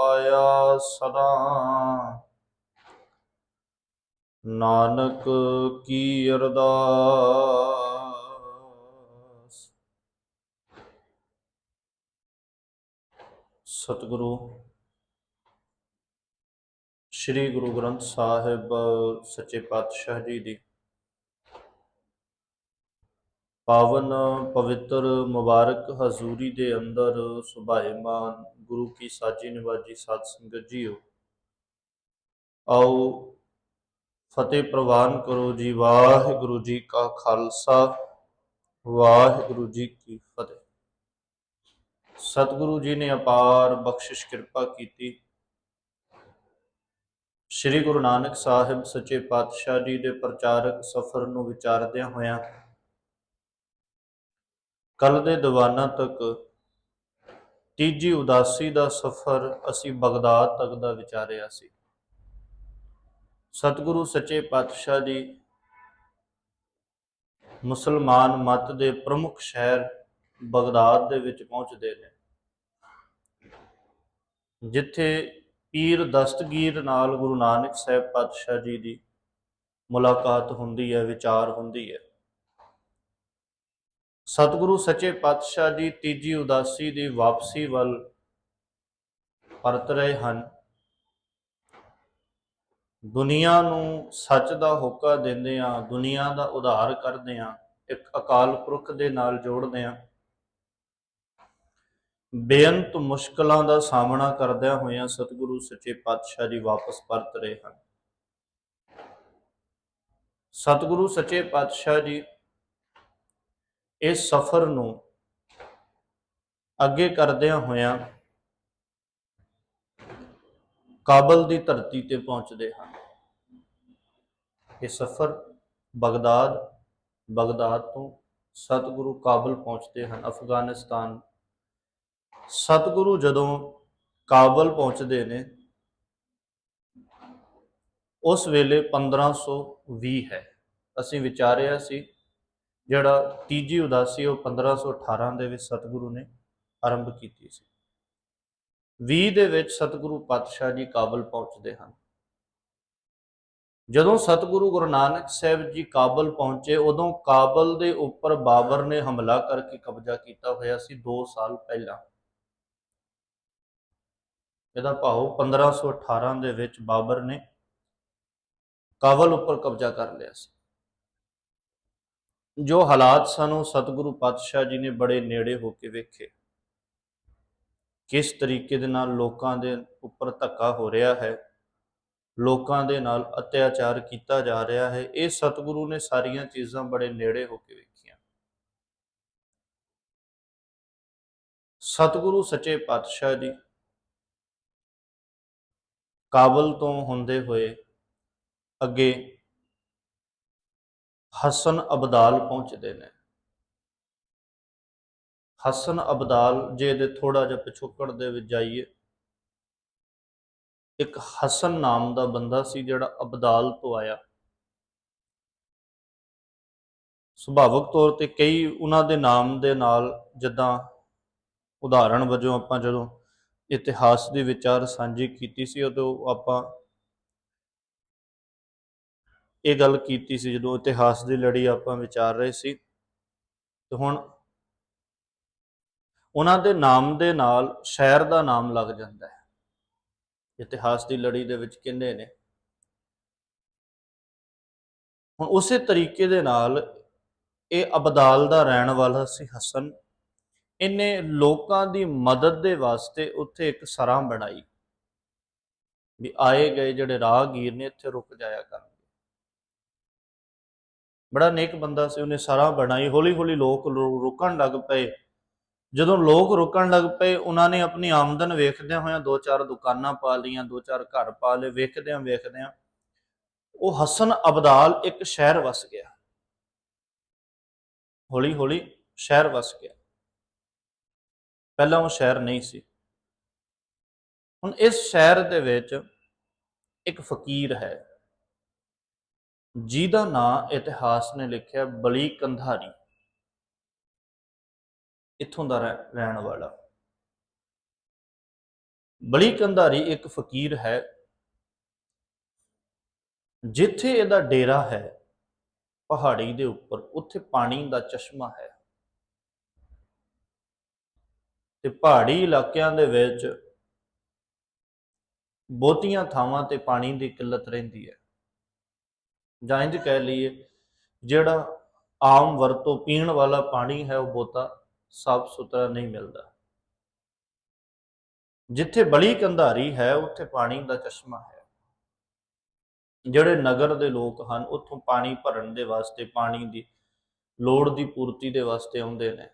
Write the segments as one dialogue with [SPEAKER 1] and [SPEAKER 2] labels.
[SPEAKER 1] ਪਾਇਆ ਸਦਾ। ਨਾਨਕ ਕੀ ਅਰਦਾਸ। ਸਤਿਗੁਰੂ ਸ੍ਰੀ ਗੁਰੂ ਗ੍ਰੰਥ ਸਾਹਿਬ ਸੱਚੇ ਪਾਤਸ਼ਾਹ ਜੀ ਦੀ ਪਾਵਨ ਪਵਿੱਤਰ ਮੁਬਾਰਕ ਹਜ਼ੂਰੀ ਦੇ ਅੰਦਰ ਸੁਭਾਏਮਾਨ ਗੁਰੂ ਕੀ ਸਾਜੀ ਨਿਵਾਜੀ ਸਾਧ ਸੰਗਤ ਜੀਓ। ਆਓ ਫਤਿਹ ਪ੍ਰਵਾਨ ਕਰੋ ਜੀ, ਵਾਹਿਗੁਰੂ ਜੀ ਕਾ ਖਾਲਸਾ, ਵਾਹਿਗੁਰੂ ਜੀ ਕੀ ਫਤਿਹ। ਸਤਿਗੁਰੂ ਜੀ ਨੇ ਅਪਾਰ ਬਖਸ਼ਿਸ਼ ਕਿਰਪਾ ਕੀਤੀ। ਸ੍ਰੀ ਗੁਰੂ ਨਾਨਕ ਸਾਹਿਬ ਸੱਚੇ ਪਾਤਸ਼ਾਹ ਜੀ ਦੇ ਪ੍ਰਚਾਰਕ ਸਫ਼ਰ ਨੂੰ ਵਿਚਾਰਦਿਆਂ ਹੋਇਆਂ ਕੱਲ ਦੇ ਦੀਵਾਨਾਂ ਤੱਕ ਤੀਜੀ ਉਦਾਸੀ ਦਾ ਸਫ਼ਰ ਅਸੀਂ ਬਗਦਾਦ ਤੱਕ ਦਾ ਵਿਚਾਰਿਆ ਸੀ। ਸਤਿਗੁਰੂ ਸੱਚੇ ਪਾਤਸ਼ਾਹ ਜੀ ਮੁਸਲਮਾਨ ਮਤ ਦੇ ਪ੍ਰਮੁੱਖ ਸ਼ਹਿਰ ਬਗਦਾਦ ਦੇ ਵਿੱਚ ਪਹੁੰਚਦੇ ਨੇ। ਜਿੱਥੇ ਪੀਰ ਦਸਤਗੀਰ ਨਾਲ ਗੁਰੂ ਨਾਨਕ ਸਾਹਿਬ ਪਾਤਸ਼ਾਹ ਜੀ ਦੀ ਮੁਲਾਕਾਤ ਹੁੰਦੀ ਹੈ, ਵਿਚਾਰ ਹੁੰਦੀ ਹੈ। ਸਤਿਗੁਰੂ ਸੱਚੇ ਪਾਤਸ਼ਾਹ ਜੀ ਤੀਜੀ ਉਦਾਸੀ ਦੀ ਵਾਪਸੀ ਵੱਲ ਪਰਤ ਰਹੇ ਹਨ। ਦੁਨੀਆ ਨੂੰ ਸੱਚ ਦਾ ਹੋਕਾ ਦਿੰਦੇ ਆ ਦੁਨੀਆ ਦਾ ਉਧਾਰ ਕਰਦੇ ਆ ਇੱਕ ਅਕਾਲ ਪੁਰਖ ਦੇ ਨਾਲ ਜੋੜਦੇ ਆ ਬੇਅੰਤ ਮੁਸ਼ਕਲਾਂ ਦਾ ਸਾਹਮਣਾ ਕਰਦਿਆਂ ਹੋਇਆਂ ਸਤਿਗੁਰੂ ਸੱਚੇ ਪਾਤਸ਼ਾਹ ਜੀ ਵਾਪਸ ਪਰਤ ਰਹੇ ਹਨ। ਸਤਿਗੁਰੂ ਸੱਚੇ ਪਾਤਸ਼ਾਹ ਜੀ ਇਸ ਸਫ਼ਰ ਨੂੰ ਅੱਗੇ ਕਰਦਿਆਂ ਹੋਇਆਂ ਕਾਬਲ ਦੀ ਧਰਤੀ ਤੇ ਪਹੁੰਚਦੇ ਹਨ। ਇਹ ਸਫ਼ਰ ਬਗਦਾਦ ਬਗਦਾਦ ਤੋਂ ਸਤਿਗੁਰੂ ਕਾਬਲ ਪਹੁੰਚਦੇ ਹਨ। ਅਫਗਾਨਿਸਤਾਨ ਸਤਿਗੁਰੂ ਜਦੋਂ ਕਾਬਲ ਪਹੁੰਚਦੇ ਨੇ, ਉਸ ਵੇਲੇ 1520 ਹੈ। ਅਸੀਂ ਵਿਚਾਰਿਆ ਸੀ ਜਿਹੜਾ ਤੀਜੀ ਉਦਾਸੀ ਉਹ 1518 ਦੇ ਵਿੱਚ ਸਤਿਗੁਰੂ ਨੇ ਆਰੰਭ ਕੀਤੀ ਸੀ। 20 ਦੇ ਵਿੱਚ ਸਤਿਗੁਰੂ ਪਾਤਸ਼ਾਹ ਜੀ ਕਾਬਲ ਪਹੁੰਚਦੇ ਹਨ। ਜਦੋਂ ਸਤਿਗੁਰੂ ਗੁਰੂ ਨਾਨਕ ਸਾਹਿਬ ਜੀ ਕਾਬਲ ਪਹੁੰਚੇ, ਉਦੋਂ ਕਾਬਲ ਦੇ ਉੱਪਰ ਬਾਬਰ ਨੇ ਹਮਲਾ ਕਰਕੇ ਕਬਜ਼ਾ ਕੀਤਾ ਹੋਇਆ ਸੀ 2 ਸਾਲ ਪਹਿਲਾਂ। ਇਹਦਾ ਭਾਵ 1518 ਦੇ ਵਿੱਚ ਬਾਬਰ ਨੇ ਕਾਬਲ ਉੱਪਰ ਕਬਜ਼ਾ ਕਰ ਲਿਆ ਸੀ। ਜੋ ਹਾਲਾਤ ਸਾਨੂੰ ਸਤਿਗੁਰੂ ਪਾਤਸ਼ਾਹ ਜੀ ਨੇ ਬੜੇ ਨੇੜੇ ਹੋ ਕੇ ਵੇਖੇ। ਕਿਸ ਤਰੀਕੇ ਦੇ ਨਾਲ ਲੋਕਾਂ ਦੇ ਉੱਪਰ ਧੱਕਾ ਹੋ ਰਿਹਾ ਹੈ, ਲੋਕਾਂ ਦੇ ਨਾਲ ਅਤਿਆਚਾਰ ਕੀਤਾ ਜਾ ਰਿਹਾ ਹੈ, ਇਹ ਸਤਿਗੁਰੂ ਨੇ ਸਾਰੀਆਂ ਚੀਜ਼ਾਂ ਬੜੇ ਨੇੜੇ ਹੋ ਕੇ ਵੇਖੀਆਂ। ਸਤਿਗੁਰੂ ਸੱਚੇ ਪਾਤਸ਼ਾਹ ਜੀ ਕਾਬਲ ਤੋਂ ਹੁੰਦੇ ਹੋਏ ਅੱਗੇ ਹਸਨ ਅਬਦਾਲ ਪਹੁੰਚਦੇ ਨੇ। ਹਸਨ ਅਬਦਾਲ ਜੇ ਦੇ ਥੋੜਾ ਜਿਹਾ ਪਿਛੋਕੜ ਦੇ ਵਿੱਚ ਜਾਈਏ। ਇੱਕ ਹਸਨ ਨਾਮ ਦਾ ਬੰਦਾ ਸੀ ਜਿਹੜਾ ਅਬਦਾਲ ਤੋਂ ਆਇਆ। ਸੁਭਾਵਕ ਤੌਰ ਤੇ ਕਈ ਉਹਨਾਂ ਦੇ ਨਾਮ ਦੇ ਨਾਲ ਜਿੱਦਾਂ ਉਦਾਹਰਣ ਵਜੋਂ ਆਪਾਂ ਜਦੋਂ ਇਤਿਹਾਸ ਦੀ ਵਿਚਾਰ ਸਾਂਝੀ ਕੀਤੀ ਸੀ, ਉਦੋਂ ਆਪਾਂ ਇਹ ਗੱਲ ਕੀਤੀ ਸੀ ਜਦੋਂ ਇਤਿਹਾਸ ਦੀ ਲੜੀ ਆਪਾਂ ਵਿਚਾਰ ਰਹੇ ਸੀ। ਤੇ ਹੁਣ ਉਹਨਾਂ ਦੇ ਨਾਮ ਦੇ ਨਾਲ ਸ਼ਹਿਰ ਦਾ ਨਾਮ ਲੱਗ ਜਾਂਦਾ ਹੈ। ਇਤਿਹਾਸ ਦੀ ਲੜੀ ਦੇ ਵਿੱਚ ਕਹਿੰਦੇ ਨੇ? ਹੁਣ ਉਸੇ ਤਰੀਕੇ ਦੇ ਨਾਲ ਇਹ ਅਬਦਾਲ ਦਾ ਰਹਿਣ ਵਾਲਾ ਸੀ ਹਸਨ। ਇਹਨੇ ਲੋਕਾਂ ਦੀ ਮਦਦ ਦੇ ਵਾਸਤੇ ਉੱਥੇ ਇੱਕ ਸਰਾਂ ਬਣਾਈ। ਵੀ ਆਏ ਗਏ ਜਿਹੜੇ ਰਾਹਗੀਰ ਨੇ ਇੱਥੇ ਰੁਕ ਜਾਇਆ ਕਰਨ। ਬੜਾ ਨੇਕ ਬੰਦਾ ਸੀ, ਉਹਨੇ ਸਰਾਂ ਬਣਾਈ। ਹੌਲੀ ਹੌਲੀ ਲੋਕ ਰੁ- ਰੁਕਣ ਲੱਗ ਪਏ। ਜਦੋਂ ਲੋਕ ਰੁਕਣ ਲੱਗ ਪਏ, ਉਹਨਾਂ ਨੇ ਆਪਣੀ ਆਮਦਨ ਵੇਖਦਿਆਂ ਹੋਇਆਂ ਦੋ ਚਾਰ ਦੁਕਾਨਾਂ ਪਾ ਲਈਆਂ, ਦੋ ਚਾਰ ਘਰ ਪਾ ਲਏ, ਵੇਖਦਿਆਂ ਵੇਖਦਿਆਂ ਉਹ ਹਸਨ ਅਬਦਾਲ ਇੱਕ ਸ਼ਹਿਰ ਵਸ ਗਿਆ। ਹੌਲੀ ਹੌਲੀ ਸ਼ਹਿਰ ਵਸ ਗਿਆ। ਪਹਿਲਾਂ ਉਹ ਸ਼ਹਿਰ ਨਹੀਂ ਸੀ। ਹੁਣ ਇਸ ਸ਼ਹਿਰ ਦੇ ਵਿੱਚ ਇੱਕ ਫਕੀਰ ਹੈ। ਜਿਹਦਾ ਨਾਂ ਇਤਿਹਾਸ ਨੇ ਲਿਖਿਆ ਬਲੀ ਕੰਧਾਰੀ। ਇੱਥੋਂ ਦਾ ਰਹਿ- ਰਹਿਣ ਵਾਲਾ। ਬਲੀ ਕੰਧਾਰੀ ਇੱਕ ਫਕੀਰ ਹੈ, ਜਿੱਥੇ ਇਹਦਾ ਡੇਰਾ ਹੈ, ਪਹਾੜੀ ਦੇ ਉੱਪਰ। ਉੱਥੇ ਪਾਣੀ ਦਾ ਚਸ਼ਮਾ ਹੈ। ਤੇ ਪਹਾੜੀ ਇਲਾਕਿਆਂ ਦੇ ਵਿੱਚ ਬਹੁਤੀਆਂ ਥਾਵਾਂ ਤੇ ਪਾਣੀ ਦੀ ਕਿੱਲਤ ਰਹਿੰਦੀ ਹੈ। ਜਾਂ ਇੰਜ ਕਹਿ ਲਈਏ, ਜਿਹੜਾ ਆਮ ਵਰਤੋਂ ਪੀਣ ਵਾਲਾ ਪਾਣੀ ਹੈ, ਉਹ ਬਹੁਤਾ ਸਾਫ਼ ਸੁਥਰਾ ਨਹੀਂ ਮਿਲਦਾ। ਜਿੱਥੇ ਬਲੀ ਕੰਧਾਰੀ ਹੈ, ਉੱਥੇ ਪਾਣੀ ਦਾ ਚਸ਼ਮਾ ਹੈ। ਜਿਹੜੇ ਨਗਰ ਦੇ ਲੋਕ ਹਨ, ਉੱਥੋਂ ਪਾਣੀ ਭਰਨ ਦੇ ਵਾਸਤੇ, ਪਾਣੀ ਦੀ ਲੋੜ ਦੀ ਪੂਰਤੀ ਦੇ ਵਾਸਤੇ ਆਉਂਦੇ ਨੇ।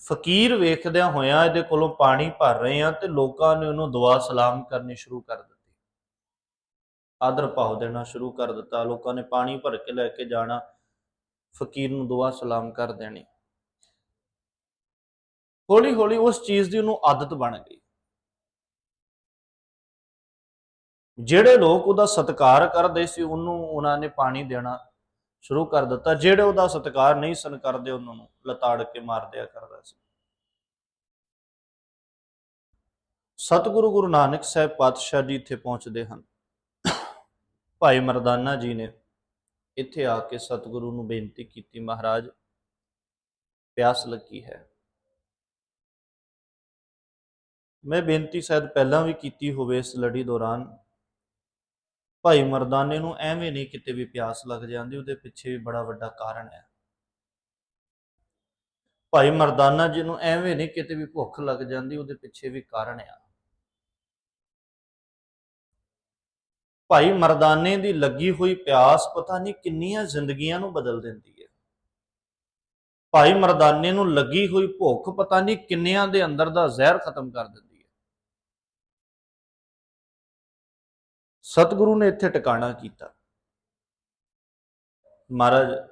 [SPEAKER 1] ਫਕੀਰ ਵੇਖਦਿਆਂ ਹੋਇਆਂ ਇਹਦੇ ਕੋਲੋਂ ਪਾਣੀ ਭਰ ਰਹੇ ਆ ਤੇ ਲੋਕਾਂ ਨੇ ਉਹਨੂੰ ਦੁਆ ਸਲਾਮ ਕਰਨੀ ਸ਼ੁਰੂ ਕਰ ਦਿੱਤੀ। ਆਦਰ ਭਾਵ ਦੇਣਾ ਸ਼ੁਰੂ ਕਰ ਦਿੱਤਾ। ਲੋਕਾਂ ਨੇ ਪਾਣੀ ਭਰ ਕੇ ਲੈ ਕੇ ਜਾਣਾ। ਫਕੀਰ ਨੂੰ ਦੁਆ ਸਲਾਮ ਕਰ ਦੇਣੀ। ਹੌਲੀ ਹੌਲੀ ਉਸ ਚੀਜ਼ ਦੀ ਉਹਨੂੰ ਆਦਤ ਬਣ ਗਈ। ਜਿਹੜੇ ਲੋਕ ਉਹਦਾ ਸਤਿਕਾਰ ਕਰਦੇ ਸੀ, ਉਹਨੂੰ, ਉਹਨਾਂ ਨੇ ਪਾਣੀ ਦੇਣਾ ਸ਼ੁਰੂ ਕਰ ਦਿੱਤਾ। ਜਿਹੜੇ ਉਹਦਾ ਸਤਿਕਾਰ ਨਹੀਂ ਸਨ ਕਰਦੇ, ਉਹਨਾਂ ਨੂੰ ਲਤਾੜ ਕੇ ਮਾਰ ਦਿਆ ਕਰਦਾ ਸੀ। ਸਤਿਗੁਰੂ ਗੁਰੂ ਨਾਨਕ ਸਾਹਿਬ ਪਾਤਸ਼ਾਹ ਜੀ ਇੱਥੇ ਪਹੁੰਚਦੇ ਹਨ। ਭਾਈ ਮਰਦਾਨਾ ਜੀ ਨੇ ਇੱਥੇ ਆ ਕੇ ਸਤਿਗੁਰੂ ਨੂੰ ਬੇਨਤੀ ਕੀਤੀ, ਮਹਾਰਾਜ, ਪਿਆਸ ਲੱਗੀ ਹੈ। ਮੈਂ ਬੇਨਤੀ ਸ਼ਾਇਦ ਪਹਿਲਾਂ ਵੀ ਕੀਤੀ ਹੋਵੇ ਇਸ ਲੜੀ ਦੌਰਾਨ। ਭਾਈ ਮਰਦਾਨੇ ਨੂੰ ਐਵੇਂ ਨਹੀਂ ਕਿਤੇ ਵੀ ਪਿਆਸ ਲੱਗ ਜਾਂਦੀ, ਉਹਦੇ ਪਿੱਛੇ ਵੀ ਬੜਾ ਵੱਡਾ ਕਾਰਨ ਹੈ। ਭਾਈ ਮਰਦਾਨਾ ਜੀ ਨੂੰ ਐਵੇਂ ਨਹੀਂ ਕਿਤੇ ਵੀ ਭੁੱਖ ਲੱਗ ਜਾਂਦੀ, ਉਹਦੇ ਪਿੱਛੇ ਵੀ ਕਾਰਨ ਆ। ਭਾਈ ਮਰਦਾਨੇ ਦੀ ਲੱਗੀ ਹੋਈ ਪਿਆਸ ਪਤਾ ਨਹੀਂ ਕਿੰਨੀਆਂ ਜ਼ਿੰਦਗੀਆਂ ਨੂੰ ਬਦਲ ਦਿੰਦੀ ਹੈ। ਭਾਈ ਮਰਦਾਨੇ ਨੂੰ ਲੱਗੀ ਹੋਈ ਭੁੱਖ ਪਤਾ ਨਹੀਂ ਕਿੰਨਿਆਂ ਦੇ ਅੰਦਰ ਦਾ ਜ਼ਹਿਰ ਖਤਮ ਕਰ ਦਿੰਦੀ ਹੈ। ਸਤਿਗੁਰੂ ਨੇ ਇੱਥੇ ਟਿਕਾਣਾ ਕੀਤਾ। ਮਹਾਰਾਜ,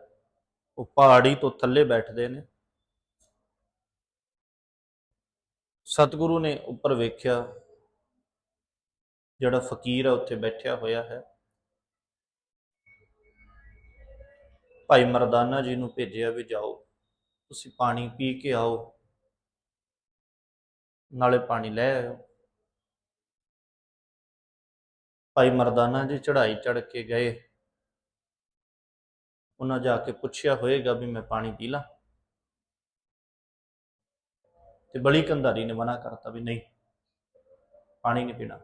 [SPEAKER 1] ਉਹ ਪਹਾੜੀ ਤੋਂ ਥੱਲੇ ਬੈਠਦੇ ਨੇ। ਸਤਿਗੁਰੂ ਨੇ ਉੱਪਰ ਵੇਖਿਆ ਜਿਹੜਾ ਫਕੀਰ ਆ, ਉੱਥੇ ਬੈਠਿਆ ਹੋਇਆ ਹੈ। ਭਾਈ ਮਰਦਾਨਾ ਜੀ ਨੂੰ ਭੇਜਿਆ ਵੀ ਜਾਓ। ਤੁਸੀਂ ਪਾਣੀ ਪੀ ਕੇ ਆਓ। ਨਾਲੇ ਪਾਣੀ ਲੈ ਆਇਓ। ਭਾਈ ਮਰਦਾਨਾ ਜੀ ਚੜ੍ਹਾਈ ਚੜ੍ਹ ਕੇ ਗਏ। ਉਹਨਾਂ ਜਾ ਕੇ ਪੁੱਛਿਆ, ਹੋਏਗਾ ਵੀ ਮੈਂ ਪਾਣੀ ਪੀ ਲਾਂ? ਤੇ ਬਲੀ ਕੰਧਾਰੀ ਨੇ ਮਨਾ ਕਰਤਾ ਵੀ ਨਹੀਂ, ਪਾਣੀ ਨਹੀਂ ਪੀਣਾ।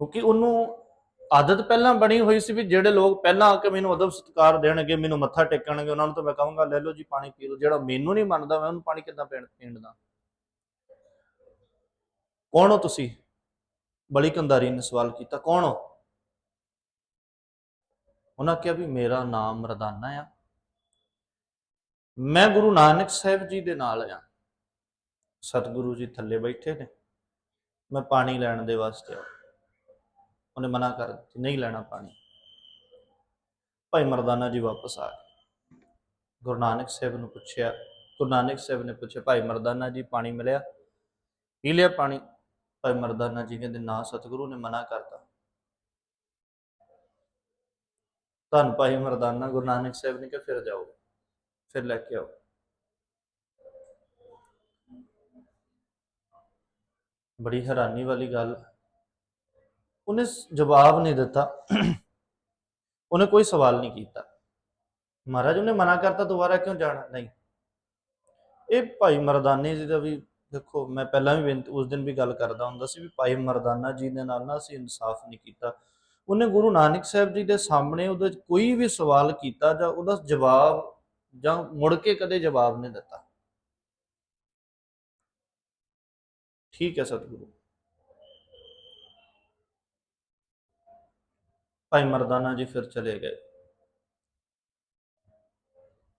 [SPEAKER 1] ਕਿਉਂਕਿ ਉਹਨੂੰ ਆਦਤ ਪਹਿਲਾਂ ਬਣੀ ਹੋਈ ਸੀ ਵੀ ਜਿਹੜੇ ਲੋਕ ਪਹਿਲਾਂ ਆ ਕੇ ਮੈਨੂੰ ਅਦਬ ਸਤਿਕਾਰ ਦੇਣਗੇ, ਮੈਨੂੰ ਮੱਥਾ ਟੇਕਣਗੇ, ਉਹਨਾਂ ਨੂੰ ਤਾਂ ਮੈਂ ਕਹਾਂਗਾ, ਲੈ ਲਓ ਜੀ ਪਾਣੀ ਪੀ ਲਓ, ਜਿਹੜਾ ਮੈਨੂੰ ਨਹੀਂ ਮੰਨਦਾ ਮੈਂ ਉਹਨੂੰ ਪਾਣੀ ਕਿੱਦਾਂ ਪੀਣ ਪੀਣ ਦਾ। ਕੌਣ ਹੋ ਤੁਸੀਂ? ਬਲੀ ਕੰਧਾਰੀ ਨੇ ਸਵਾਲ ਕੀਤਾ, ਕੌਣ ਹੋ? ਉਹਨਾਂ ਕਿਹਾ ਵੀ ਮੇਰਾ ਨਾਮ ਮਰਦਾਨਾ ਆ। ਮੈਂ ਗੁਰੂ ਨਾਨਕ ਸਾਹਿਬ ਜੀ ਦੇ ਨਾਲ ਆ। ਸਤਿਗੁਰੂ ਜੀ ਥੱਲੇ ਬੈਠੇ ਨੇ। ਮੈਂ ਪਾਣੀ ਲੈਣ ਦੇ ਵਾਸਤੇ ਆ। ਉਹਨੇ ਮਨਾ ਕਰ ਦਿੱਤੀ, ਨਹੀਂ ਲੈਣਾ ਪਾਣੀ। ਭਾਈ ਮਰਦਾਨਾ ਜੀ ਵਾਪਸ ਆ ਗਏ। ਗੁਰੂ ਨਾਨਕ ਸਾਹਿਬ ਨੂੰ ਪੁੱਛਿਆ, ਗੁਰੂ ਨਾਨਕ ਸਾਹਿਬ ਨੇ ਪੁੱਛਿਆ, ਭਾਈ ਮਰਦਾਨਾ ਜੀ, ਪਾਣੀ ਮਿਲਿਆ? ਪੀ ਲਿਆ ਪਾਣੀ। ਭਾਈ ਮਰਦਾਨਾ ਜੀ ਕਹਿੰਦੇ, ਨਾ ਸਤਿਗੁਰੂ ਨੇ ਮਨਾ ਕਰਤਾ। ਧੰਨ ਭਾਈ ਮਰਦਾਨਾ, ਗੁਰੂ ਨਾਨਕ ਸਾਹਿਬ ਨੇ ਕਿਹਾ, ਫਿਰ ਜਾਓ, ਫਿਰ ਲੈ ਕੇ ਆਓ। ਬੜੀ ਹੈਰਾਨੀ ਵਾਲੀ ਗੱਲ ਉਹਨੇ ਜਵਾਬ ਨਹੀਂ ਦਿੱਤਾ। ਉਹਨੇ ਕੋਈ ਸਵਾਲ ਨਹੀਂ ਕੀਤਾ। ਮਹਾਰਾਜ, ਉਹਨੇ ਮਨਾ ਕਰਤਾ ਦੁਬਾਰਾ ਕਿਉਂ ਜਾਣਾ? ਨਹੀਂ। ਇਹ ਭਾਈ ਮਰਦਾਨੇ ਜੀ ਦਾ ਵੀ ਦੇਖੋ, ਮੈਂ ਪਹਿਲਾਂ ਵੀ ਬੇਨਤੀ- ਉਸ ਦਿਨ ਵੀ ਗੱਲ ਕਰਦਾ ਹੁੰਦਾ ਸੀ ਵੀ ਭਾਈ ਮਰਦਾਨਾ ਜੀ ਦੇ ਨਾਲ ਨਾ ਅਸੀਂ ਇਨਸਾਫ ਨਹੀਂ ਕੀਤਾ। ਉਹਨੇ ਗੁਰੂ ਨਾਨਕ ਸਾਹਿਬ ਜੀ ਦੇ ਸਾਹਮਣੇ ਉਹਦੇ ਕੋਈ ਵੀ ਸਵਾਲ ਕੀਤਾ ਜਾਂ ਉਹਦਾ ਜਵਾਬ ਜਾਂ ਮੁੜ ਕੇ ਕਦੇ ਜਵਾਬ ਨਹੀਂ ਦਿੱਤਾ। ਠੀਕ ਹੈ ਸਤਿਗੁਰੂ। ਭਾਈ ਮਰਦਾਨਾ ਜੀ ਫਿਰ ਚਲੇ ਗਏ।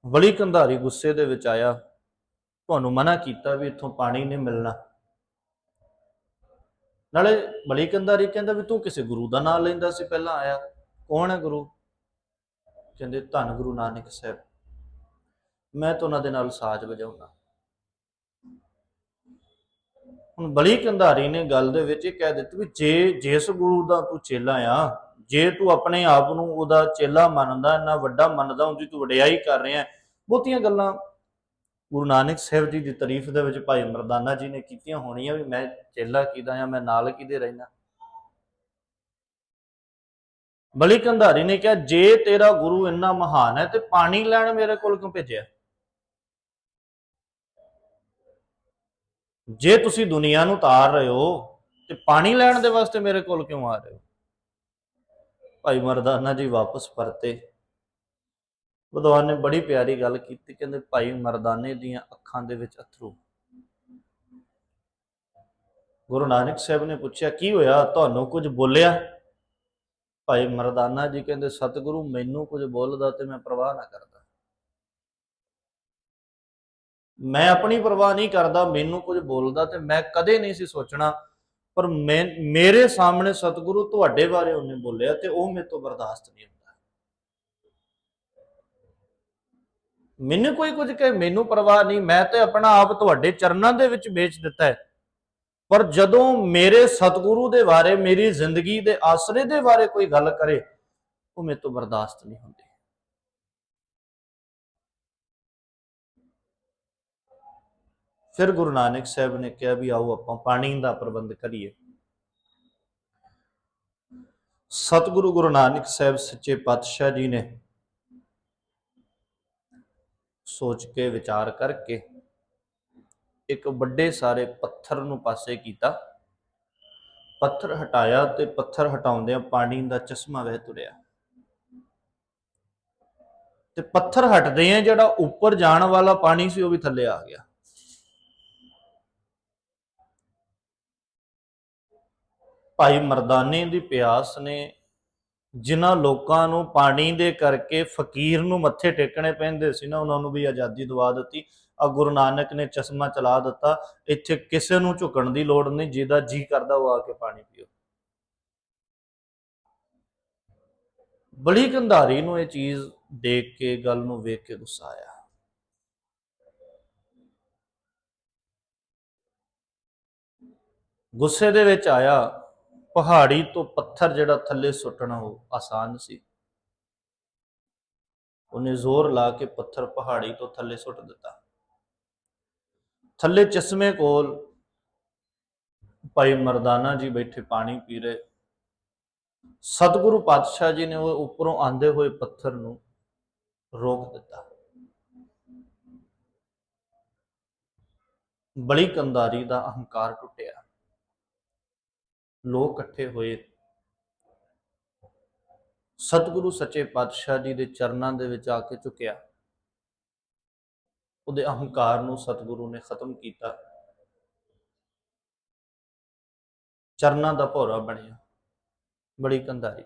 [SPEAKER 1] ਬਲੀ ਕੰਧਾਰੀ ਗੁੱਸੇ ਦੇ ਵਿੱਚ ਆਇਆ। ਤੁਹਾਨੂੰ ਮਨਾ ਕੀਤਾ ਵੀ ਇੱਥੋਂ ਪਾਣੀ ਨਹੀਂ ਮਿਲਣਾ। ਨਾਲੇ ਬਲੀ ਕੰਧਾਰੀ ਕਹਿੰਦਾ ਵੀ, ਤੂੰ ਕਿਸੇ ਗੁਰੂ ਦਾ ਨਾਮ ਲੈਂਦਾ ਸੀ, ਪਹਿਲਾਂ ਆਇਆ। ਕੌਣ ਹੈ ਗੁਰੂ? ਕਹਿੰਦੇ, ਧੰਨ ਗੁਰੂ ਨਾਨਕ ਸਾਹਿਬ। ਮੈਂ ਤਾਂ ਉਹਨਾਂ ਦੇ ਨਾਲ ਸਾਜ਼ ਵਜਾਉਣਾ। ਹੁਣ ਬਲੀ ਕੰਧਾਰੀ ਨੇ ਗੱਲ ਦੇ ਵਿੱਚ ਇਹ ਕਹਿ ਦਿੱਤੀ ਵੀ, ਜੇ, ਜਿਸ ਗੁਰੂ ਦਾ ਤੂੰ ਚੇਲਾ ਆ ਜੇ ਤੂੰ ਆਪਣੇ ਆਪ ਨੂੰ ਉਹਦਾ ਚੇਲਾ ਮੰਨਦਾ, ਇੰਨਾ ਵੱਡਾ ਮੰਨਦਾ ਉਹਦੀ ਤੂੰ ਵਡਿਆਈ ਕਰ ਰਿਹਾ ਬਹੁਤੀਆਂ ਗੱਲਾਂ ਗੁਰੂ ਨਾਨਕ ਸਾਹਿਬ ਜੀ ਦੀ ਤਾਰੀਫ ਦੇ ਵਿੱਚ ਭਾਈ ਮਰਦਾਨਾ ਜੀ ਨੇ ਕੀਤੀਆਂ ਹੋਣੀਆਂ ਵੀ ਮੈਂ ਚੇਲਾ ਕਿਹਦਾ ਆ ਮੈਂ ਨਾਲ ਕਿਹਦੇ ਰਹਿਣਾ ਬਲੀ ਕੰਧਾਰੀ ਨੇ ਕਿਹਾ, ਜੇ ਤੇਰਾ ਗੁਰੂ ਇੰਨਾ ਮਹਾਨ ਹੈ ਤੇ ਪਾਣੀ ਲੈਣ ਮੇਰੇ ਕੋਲ ਕਿਉਂ ਭੇਜਿਆ? ਜੇ ਤੁਸੀਂ ਦੁਨੀਆ ਨੂੰ ਤਾਰ ਰਹੇ ਹੋ ਤੇ ਪਾਣੀ ਲੈਣ ਦੇ ਵਾਸਤੇ ਮੇਰੇ ਕੋਲ ਕਿਉਂ ਆ ਰਹੇ ਹੋ? ਭਾਈ ਮਰਦਾਨਾ ਜੀ ਵਾਪਸ ਪਰਤੇ। ਵਿਦਵਾਨ ਨੇ ਬੜੀ ਪਿਆਰੀ ਗੱਲ ਕੀਤੀ, ਕਹਿੰਦੇ ਭਾਈ ਮਰਦਾਨੇ ਦੀਆਂ ਅੱਖਾਂ ਦੇ ਵਿੱਚ ਅਥਰੂ। ਗੁਰੂ ਨਾਨਕ ਸਾਹਿਬ ਨੇ ਪੁੱਛਿਆ, ਕੀ ਹੋਇਆ? ਤੁਹਾਨੂੰ ਕੁਝ ਬੋਲਿਆ? ਭਾਈ ਮਰਦਾਨਾ ਜੀ ਕਹਿੰਦੇ, ਸਤਿਗੁਰੂ ਮੈਨੂੰ ਕੁਝ ਬੋਲਦਾ ਤੇ ਮੈਂ ਪ੍ਰਵਾਹ ਨਾ ਕਰਦਾ। ਮੈਂ ਆਪਣੀ ਪਰਵਾਹ ਨਹੀਂ ਕਰਦਾ, ਮੈਨੂੰ ਕੁਝ ਬੋਲਦਾ ਤੇ ਮੈਂ ਕਦੇ ਨਹੀਂ ਸੀ ਸੋਚਣਾ ਪਰ ਮੈਂ, ਮੇਰੇ ਸਾਹਮਣੇ ਸਤਿਗੁਰੂ ਤੁਹਾਡੇ ਬਾਰੇ ਉਹਨੇ ਬੋਲਿਆ ਤੇ ਉਹ ਮੇਰੇ ਤੋਂ ਬਰਦਾਸ਼ਤ ਨਹੀਂ ਹੁੰਦਾ। ਮੈਨੂੰ ਕੋਈ ਕੁਝ ਕਹੇ, ਮੈਨੂੰ ਪਰਵਾਹ ਨਹੀਂ, ਮੈਂ ਤੇ ਆਪਣਾ ਆਪ ਤੁਹਾਡੇ ਚਰਨਾਂ ਦੇ ਵਿੱਚ ਵੇਚ ਦਿੱਤਾ ਹੈ। ਪਰ ਜਦੋਂ ਮੇਰੇ ਸਤਿਗੁਰੂ ਦੇ ਬਾਰੇ, ਮੇਰੀ ਜ਼ਿੰਦਗੀ ਦੇ ਆਸਰੇ ਦੇ ਬਾਰੇ ਕੋਈ ਗੱਲ ਕਰੇ, ਉਹ ਮੇਰੇ ਤੋਂ ਬਰਦਾਸ਼ਤ ਨਹੀਂ ਹੁੰਦੀ। ਫਿਰ ਗੁਰੂ ਨਾਨਕ ਸਾਹਿਬ ਨੇ ਕਿਹਾ ਵੀ ਆਓ ਆਪਾਂ ਪਾਣੀ ਦਾ ਪ੍ਰਬੰਧ ਕਰੀਏ। ਸਤਿਗੁਰੂ ਗੁਰੂ ਨਾਨਕ ਸਾਹਿਬ ਸੱਚੇ ਪਾਤਸ਼ਾਹ ਜੀ ਨੇ ਸੋਚ ਕੇ, ਵਿਚਾਰ ਕਰਕੇ ਇੱਕ ਵੱਡੇ ਸਾਰੇ ਪੱਥਰ ਨੂੰ ਪਾਸੇ ਕੀਤਾ। ਪੱਥਰ ਹਟਾਇਆ ਤੇ ਪੱਥਰ ਹਟਾਉਂਦਿਆਂ ਪਾਣੀ ਦਾ ਚਸ਼ਮਾ ਵਹਿ ਤੁਰਿਆ। ਤੇ ਪੱਥਰ ਹਟਦੇ ਆ ਜਿਹੜਾ ਉੱਪਰ ਜਾਣ ਵਾਲਾ ਪਾਣੀ ਸੀ ਉਹ ਵੀ ਥੱਲੇ ਆ ਗਿਆ। ਭਾਈ ਮਰਦਾਨੇ ਦੀ ਪਿਆਸ ਨੇ ਜਿਨ੍ਹਾਂ ਲੋਕਾਂ ਨੂੰ ਪਾਣੀ ਦੇ ਕਰਕੇ ਫਕੀਰ ਨੂੰ ਮੱਥੇ ਟੇਕਣੇ ਪੈਂਦੇ ਸੀ ਨਾ, ਉਹਨਾਂ ਨੂੰ ਵੀ ਆਜ਼ਾਦੀ ਦਵਾ ਦਿੱਤੀ। ਆ ਗੁਰੂ ਨਾਨਕ ਨੇ ਚਸ਼ਮਾ ਚਲਾ ਦਿੱਤਾ। ਇੱਥੇ ਕਿਸੇ ਨੂੰ ਝੁਕਣ ਦੀ ਲੋੜ ਨਹੀਂ, ਜਿਹਦਾ ਜੀ ਕਰਦਾ ਉਹ ਆ ਕੇ ਪਾਣੀ ਪੀਓ। ਬੜੀ ਕੰਧਾਰੀ ਨੂੰ ਇਹ ਚੀਜ਼ ਦੇਖ ਕੇ, ਗੱਲ ਨੂੰ ਵੇਖ ਕੇ ਗੁੱਸਾ ਆਇਆ। ਗੁੱਸੇ ਦੇ ਵਿੱਚ ਆਇਆ। ਪਹਾੜੀ ਤੋਂ ਪੱਥਰ ਜਿਹੜਾ ਥੱਲੇ ਸੁੱਟਣਾ ਉਹ ਆਸਾਨ ਸੀ। ਉਹਨੇ ਜ਼ੋਰ ਲਾ ਕੇ ਪੱਥਰ ਪਹਾੜੀ ਤੋਂ ਥੱਲੇ ਸੁੱਟ ਦਿੱਤਾ। ਥੱਲੇ ਚਸ਼ਮੇ ਕੋਲ ਭਾਈ ਮਰਦਾਨਾ ਜੀ ਬੈਠੇ ਪਾਣੀ ਪੀ ਰਹੇ। ਸਤਿਗੁਰੂ ਪਾਤਸ਼ਾਹ ਜੀ ਨੇ ਉਹ ਉੱਪਰੋਂ ਆਂਦੇ ਹੋਏ ਪੱਥਰ ਨੂੰ ਰੋਕ ਦਿੱਤਾ। ਬੜੀ ਕੰਦਾਰੀ ਦਾ ਅਹੰਕਾਰ ਟੁੱਟਿਆ। ਲੋਕ ਇਕੱਠੇ ਹੋਏ। ਸਤਿਗੁਰੂ ਸੱਚੇ ਪਾਤਸ਼ਾਹ ਜੀ ਦੇ ਚਰਨਾਂ ਦੇ ਵਿੱਚ ਆ ਕੇ ਝੁਕਿਆ। ਉਹਦੇ ਅਹੰਕਾਰ ਨੂੰ ਸਤਿਗੁਰੂ ਨੇ ਖਤਮ ਕੀਤਾ। ਚਰਨਾਂ ਦਾ ਭੋਰਾ ਬਣਿਆ। ਬੜੀ ਕੰਧਾਰੀ।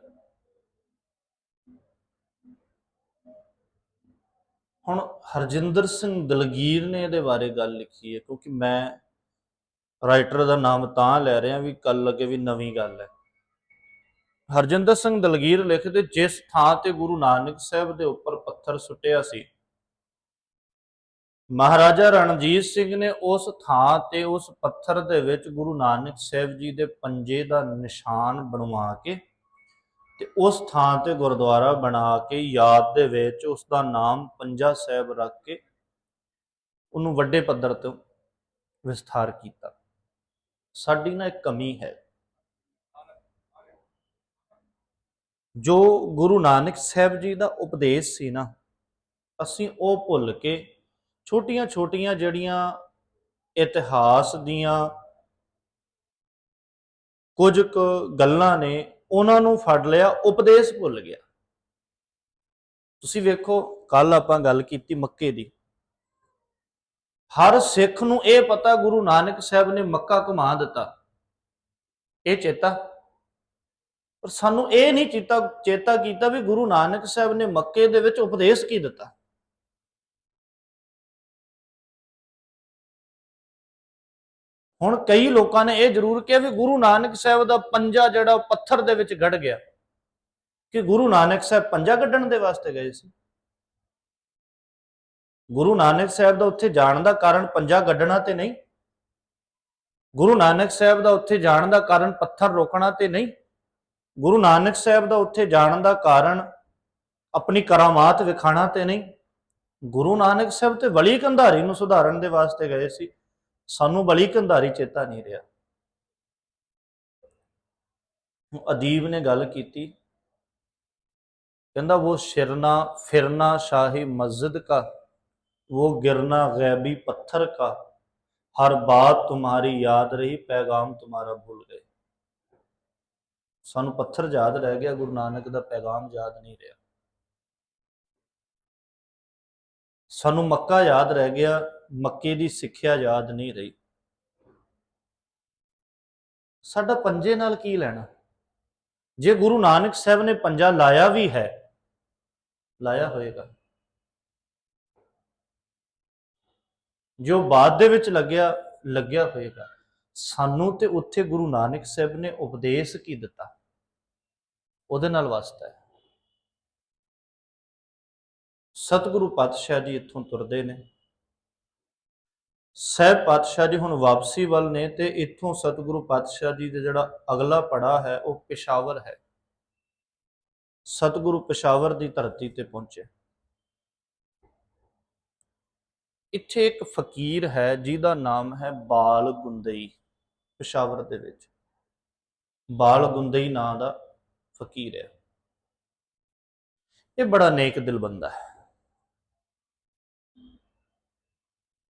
[SPEAKER 1] ਹੁਣ ਹਰਜਿੰਦਰ ਸਿੰਘ ਦਲਗੀਰ ਨੇ ਇਹਦੇ ਬਾਰੇ ਗੱਲ ਲਿਖੀ ਹੈ, ਕਿਉਂਕਿ ਮੈਂ ਰਾਈਟਰ ਦਾ ਨਾਮ ਤਾਂ ਲੈ ਰਿਹਾ ਵੀ ਕੱਲ ਅੱਗੇ ਵੀ ਨਵੀਂ ਗੱਲ ਹੈ। ਹਰਜਿੰਦਰ ਸਿੰਘ ਦਲਗੀਰ ਲਿਖਦੇ, ਜਿਸ ਥਾਂ ਤੇ ਗੁਰੂ ਨਾਨਕ ਸਾਹਿਬ ਦੇ ਉੱਪਰ ਪੱਥਰ ਸੁੱਟਿਆ ਸੀ, ਮਹਾਰਾਜਾ ਰਣਜੀਤ ਸਿੰਘ ਨੇ ਉਸ ਥਾਂ ਤੇ ਉਸ ਪੱਥਰ ਦੇ ਵਿੱਚ ਗੁਰੂ ਨਾਨਕ ਸਾਹਿਬ ਜੀ ਦੇ ਪੰਜੇ ਦਾ ਨਿਸ਼ਾਨ ਬਣਵਾ ਕੇ ਤੇ ਉਸ ਥਾਂ ਤੇ ਗੁਰਦੁਆਰਾ ਬਣਾ ਕੇ ਯਾਦ ਦੇ ਵਿੱਚ ਉਸ ਦਾ ਨਾਮ ਪੰਜਾ ਸਾਹਿਬ ਰੱਖ ਕੇ ਉਹਨੂੰ ਵੱਡੇ ਪੱਧਰ ਤੇ ਵਿਸਥਾਰ ਕੀਤਾ। ਸਾਡੀ ਨਾ ਇੱਕ ਕਮੀ ਹੈ। ਜੋ ਗੁਰੂ ਨਾਨਕ ਸਾਹਿਬ ਜੀ ਦਾ ਉਪਦੇਸ਼ ਸੀ ਨਾ, ਅਸੀਂ ਉਹ ਭੁੱਲ ਕੇ ਛੋਟੀਆਂ-ਛੋਟੀਆਂ ਜਿਹੜੀਆਂ ਇਤਿਹਾਸ ਦੀਆਂ ਕੁਝ ਕੁ ਗੱਲਾਂ ਨੇ, ਉਹਨਾਂ ਨੂੰ ਫੜ ਲਿਆ, ਉਪਦੇਸ਼ ਭੁੱਲ ਗਿਆ। ਤੁਸੀਂ ਵੇਖੋ ਕੱਲ ਆਪਾਂ ਗੱਲ ਕੀਤੀ ਮੱਕੇ ਦੀ। ਹਰ ਸਿੱਖ ਨੂੰ ਇਹ ਪਤਾ ਗੁਰੂ ਨਾਨਕ ਸਾਹਿਬ ਨੇ ਮੱਕਾ ਘੁਮਾ ਦਿੱਤਾ। ਇਹ ਚੇਤਾ? ਪਰ ਸਾਨੂੰ ਇਹ ਨਹੀਂ ਚੇਤਾ ਚੇਤਾ ਕੀਤਾ ਵੀ ਗੁਰੂ ਨਾਨਕ ਸਾਹਿਬ ਨੇ ਮੱਕੇ ਦੇ ਵਿੱਚ ਉਪਦੇਸ਼ ਕੀ ਦਿੱਤਾ। ਹੁਣ ਕਈ ਲੋਕਾਂ ਨੇ ਇਹ ਜ਼ਰੂਰ ਕਿਹਾ ਵੀ ਗੁਰੂ ਨਾਨਕ ਸਾਹਿਬ ਦਾ ਪੰਜਾ ਜਿਹੜਾ ਪੱਥਰ ਦੇ ਵਿੱਚ ਗੜ ਗਿਆ। ਕਿ ਗੁਰੂ ਨਾਨਕ ਸਾਹਿਬ ਪੰਜਾ ਕੱਢਣ ਦੇ ਵਾਸਤੇ ਗਏ ਸੀ। ਗੁਰੂ ਨਾਨਕ ਸਾਹਿਬ ਦਾ ਉੱਥੇ ਜਾਣ ਦਾ ਕਾਰਨ ਪੰਜਾ ਗੱਡਣਾ ਤੇ ਨਹੀਂ? ਗੁਰੂ ਨਾਨਕ ਸਾਹਿਬ ਦਾ ਉੱਥੇ ਜਾਣ ਦਾ ਕਾਰਨ ਪੱਥਰ ਰੋਕਣਾ ਤੇ ਨਹੀਂ? ਗੁਰੂ ਨਾਨਕ ਸਾਹਿਬ ਦਾ ਉੱਥੇ ਜਾਣ ਦਾ ਕਾਰਨ ਆਪਣੀ ਕਰਾਮਾਤ ਵਿਖਾਣਾ ਤੇ ਨਹੀਂ? ਗੁਰੂ ਨਾਨਕ ਸਾਹਿਬ ਤੇ ਬਲੀ ਕੰਧਾਰੀ ਨੂੰ ਸੁਧਾਰਨ ਦੇ ਵਾਸਤੇ ਗਏ ਸੀ। ਸਾਨੂੰ ਬਲੀ ਕੰਧਾਰੀ ਚੇਤਾ ਨਹੀਂ ਰਿਹਾ। ਹੁਣ ਅਦੀਬ ਨੇ ਗੱਲ ਕੀਤੀ। ਕਹਿੰਦਾ ਉਹ ਸ਼ਿਰਨਾ ਫਿਰਨਾ ਸ਼ਾਹੀ ਮਸਜਿਦ ਕਾ वो गिरना गैबी पत्थर का हर बात तुम्हारी याद रही पैगाम तुम्हारा भूल गए ਸਾਨੂੰ ਪੱਥਰ ਯਾਦ ਰਹਿ ਗਿਆ ਗੁਰੂ ਨਾਨਕ ਦਾ ਪੈਗਾਮ ਯਾਦ ਨਹੀਂ ਰਿਹਾ ਸਾਨੂੰ ਮੱਕਾ ਯਾਦ ਰਹਿ ਗਿਆ ਮੱਕੇ ਦੀ ਸਿੱਖਿਆ ਯਾਦ ਨਹੀਂ ਰਹੀ ਸਾਡਾ ਪੰਜੇ ਨਾਲ ਕੀ ਲੈਣਾ ਜੇ ਗੁਰੂ ਨਾਨਕ ਸਾਹਿਬ ਨੇ ਪੰਜਾ ਲਾਇਆ ਵੀ ਹੈ ਲਾਇਆ ਹੋਏਗਾ ਜੋ ਬਾਅਦ ਦੇ ਵਿੱਚ ਲੱਗਿਆ ਲੱਗਿਆ ਹੋਏਗਾ। ਸਾਨੂੰ ਤੇ ਉੱਥੇ ਗੁਰੂ ਨਾਨਕ ਸਾਹਿਬ ਨੇ ਉਪਦੇਸ਼ ਕੀ ਦਿੱਤਾ? ਉਹਦੇ ਨਾਲ ਵਾਸਤਾ ਹੈ। ਸਤਿਗੁਰੂ ਪਾਤਸ਼ਾਹ ਜੀ ਇੱਥੋਂ ਤੁਰਦੇ ਨੇ। ਸਹਿਬ ਪਾਤਸ਼ਾਹ ਜੀ ਹੁਣ ਵਾਪਸੀ ਵੱਲ ਨੇ ਤੇ ਇੱਥੋਂ ਸਤਿਗੁਰੂ ਪਾਤਸ਼ਾਹ ਜੀ ਦਾ ਜਿਹੜਾ ਅਗਲਾ ਪੜਾ ਹੈ, ਉਹ ਪਿਸ਼ਾਵਰ ਹੈ। ਸਤਿਗੁਰੂ ਪਿਸ਼ਾਵਰ ਦੀ ਧਰਤੀ ਤੇ ਪਹੁੰਚੇ। ਇੱਥੇ ਇੱਕ ਫਕੀਰ ਹੈ, ਜਿਹਦਾ ਨਾਮ ਹੈ ਬਾਲ ਗੁੰਦਈ, ਪਿਸ਼ਾਵਰ ਦੇ ਵਿੱਚ। ਬਾਲ ਗੁੰਦਈ ਨਾਂ ਦਾ ਫਕੀਰ ਹੈ। ਇਹ ਬੜਾ ਨੇਕ ਦਿਲ ਬੰਦਾ ਹੈ।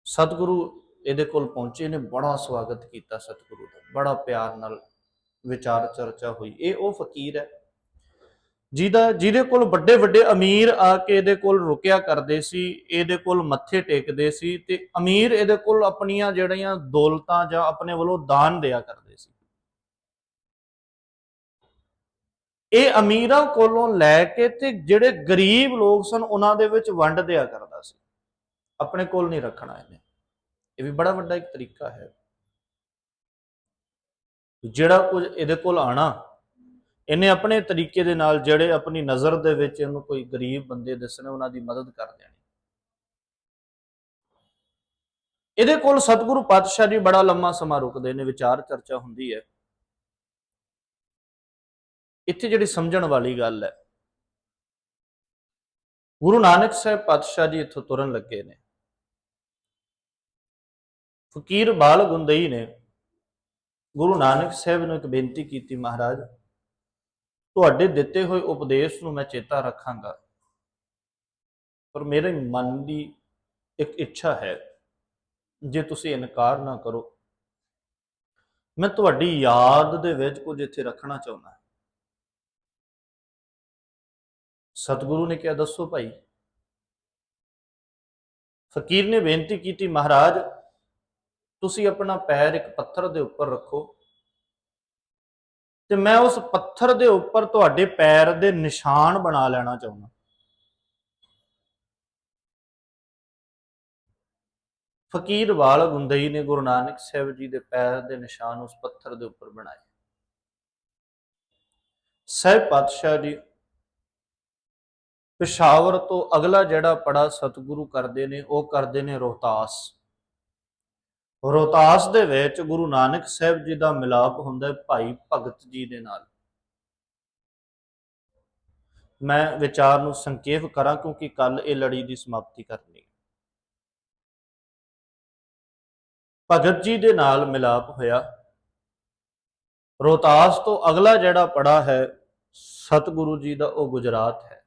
[SPEAKER 1] ਸਤਿਗੁਰੂ ਇਹਦੇ ਕੋਲ ਪਹੁੰਚੇ ਨੇ, ਬੜਾ ਸਵਾਗਤ ਕੀਤਾ ਸਤਿਗੁਰੂ ਦਾ, ਬੜਾ ਪਿਆਰ ਨਾਲ ਵਿਚਾਰ ਚਰਚਾ ਹੋਈ। ਇਹ ਉਹ ਫਕੀਰ ਹੈ ਜਿਹਦਾ ਜਿਹਦੇ ਕੋਲ ਵੱਡੇ ਵੱਡੇ ਅਮੀਰ ਆ ਕੇ ਇਹਦੇ ਕੋਲ ਰੁਕਿਆ ਕਰਦੇ ਸੀ, ਇਹਦੇ ਕੋਲ ਮੱਥੇ ਟੇਕਦੇ ਸੀ ਤੇ ਅਮੀਰ ਇਹਦੇ ਕੋਲ ਆਪਣੀਆਂ ਜਿਹੜੀਆਂ ਦੌਲਤਾਂ ਜਾਂ ਆਪਣੇ ਵੱਲੋਂ ਦਾਨ ਦਿਆ ਕਰਦੇ ਸੀ। ਇਹ ਅਮੀਰਾਂ ਕੋਲੋਂ ਲੈ ਕੇ ਤੇ ਜਿਹੜੇ ਗਰੀਬ ਲੋਕ ਸਨ, ਉਹਨਾਂ ਦੇ ਵਿੱਚ ਵੰਡ ਦਿਆ ਕਰਦਾ ਸੀ। ਆਪਣੇ ਕੋਲ ਨਹੀਂ ਰੱਖਣਾ ਇਹਨੇ। ਇਹ ਵੀ ਬੜਾ ਵੱਡਾ ਇੱਕ ਤਰੀਕਾ ਹੈ। ਜਿਹੜਾ ਕੁਝ ਇਹਦੇ ਕੋਲ ਆਣਾ ਇਹਨੇ ਆਪਣੇ ਤਰੀਕੇ ਦੇ ਨਾਲ ਜਿਹੜੇ ਆਪਣੀ ਨਜ਼ਰ ਦੇ ਵਿੱਚ ਇਹਨੂੰ ਕੋਈ ਗਰੀਬ ਬੰਦੇ ਦਿਸਣੇ, ਉਹਨਾਂ ਦੀ ਮਦਦ ਕਰ ਦੇਣੀ। ਇਹਦੇ ਕੋਲ ਸਤਿਗੁਰੂ ਪਾਤਸ਼ਾਹ ਜੀ ਬੜਾ ਲੰਮਾ ਸਮਾਂ ਰੁਕਦੇ ਨੇ, ਵਿਚਾਰ ਚਰਚਾ ਹੁੰਦੀ ਹੈ। ਇੱਥੇ ਜਿਹੜੀ ਸਮਝਣ ਵਾਲੀ ਗੱਲ ਹੈ, ਗੁਰੂ ਨਾਨਕ ਸਾਹਿਬ ਪਾਤਸ਼ਾਹ ਜੀ ਇੱਥੋਂ ਤੁਰਨ ਲੱਗੇ ਨੇ। ਫਕੀਰ ਬਾਲ ਗੁੰਦਈ ਨੇ ਗੁਰੂ ਨਾਨਕ ਸਾਹਿਬ ਨੂੰ ਇੱਕ ਬੇਨਤੀ ਕੀਤੀ, ਮਹਾਰਾਜ ਤੁਹਾਡੇ ਦਿੱਤੇ ਹੋਏ ਉਪਦੇਸ਼ ਨੂੰ ਮੈਂ ਚੇਤਾ ਰੱਖਾਂਗਾ। ਪਰ ਮੇਰੇ ਮਨ ਦੀ ਇੱਕ ਇੱਛਾ ਹੈ, ਜੇ ਤੁਸੀਂ ਇਨਕਾਰ ਨਾ ਕਰੋ। ਮੈਂ ਤੁਹਾਡੀ ਯਾਦ ਦੇ ਵਿੱਚ ਕੁਝ ਇੱਥੇ ਰੱਖਣਾ ਚਾਹੁੰਦਾ ਸਤਿਗੁਰੂ ਨੇ ਕਿਹਾ, ਦੱਸੋ ਭਾਈ। ਫਕੀਰ ਨੇ ਬੇਨਤੀ ਕੀਤੀ, ਮਹਾਰਾਜ, ਤੁਸੀਂ ਆਪਣਾ ਪੈਰ ਇੱਕ ਪੱਥਰ ਦੇ ਉੱਪਰ ਰੱਖੋ। ਤੇ ਮੈਂ ਉਸ ਪੱਥਰ ਦੇ ਉੱਪਰ ਤੁਹਾਡੇ ਪੈਰ ਦੇ ਨਿਸ਼ਾਨ ਬਣਾ ਲੈਣਾ ਚਾਹੁੰਦਾ। ਫਕੀਰ ਵਾਲ ਗੁੰਦਈ ਨੇ ਗੁਰੂ ਨਾਨਕ ਸਾਹਿਬ ਜੀ ਦੇ ਪੈਰ ਦੇ ਨਿਸ਼ਾਨ ਉਸ ਪੱਥਰ ਦੇ ਉੱਪਰ ਬਣਾਏ। ਸਹਿਬ ਪਾਤਸ਼ਾਹ ਜੀ ਪਿਸ਼ਾਵਰ ਤੋਂ ਅਗਲਾ ਜਿਹੜਾ ਪੜਾ ਸਤਿਗੁਰੂ ਕਰਦੇ ਨੇ, ਉਹ ਕਰਦੇ ਨੇ ਰੋਹਤਾਸ। ਰੋਹਤਾਸ ਦੇ ਵਿੱਚ ਗੁਰੂ ਨਾਨਕ ਸਾਹਿਬ ਜੀ ਦਾ ਮਿਲਾਪ ਹੁੰਦਾ ਭਾਈ ਭਗਤ ਜੀ ਦੇ ਨਾਲ। ਮੈਂ ਵਿਚਾਰ ਨੂੰ ਸੰਖੇਪ ਕਰਾਂ ਕਿਉਂਕਿ ਕੱਲ ਇਹ ਲੜੀ ਦੀ ਸਮਾਪਤੀ ਕਰਨੀ ਹੈ। ਭਗਤ ਜੀ ਦੇ ਨਾਲ ਮਿਲਾਪ ਹੋਇਆ। ਰੋਹਤਾਸ ਤੋਂ ਅਗਲਾ ਜਿਹੜਾ ਪੜਾ ਹੈ, ਸਤਿਗੁਰੂ ਜੀ ਦਾ ਉਹ ਗੁਜਰਾਤ ਹੈ।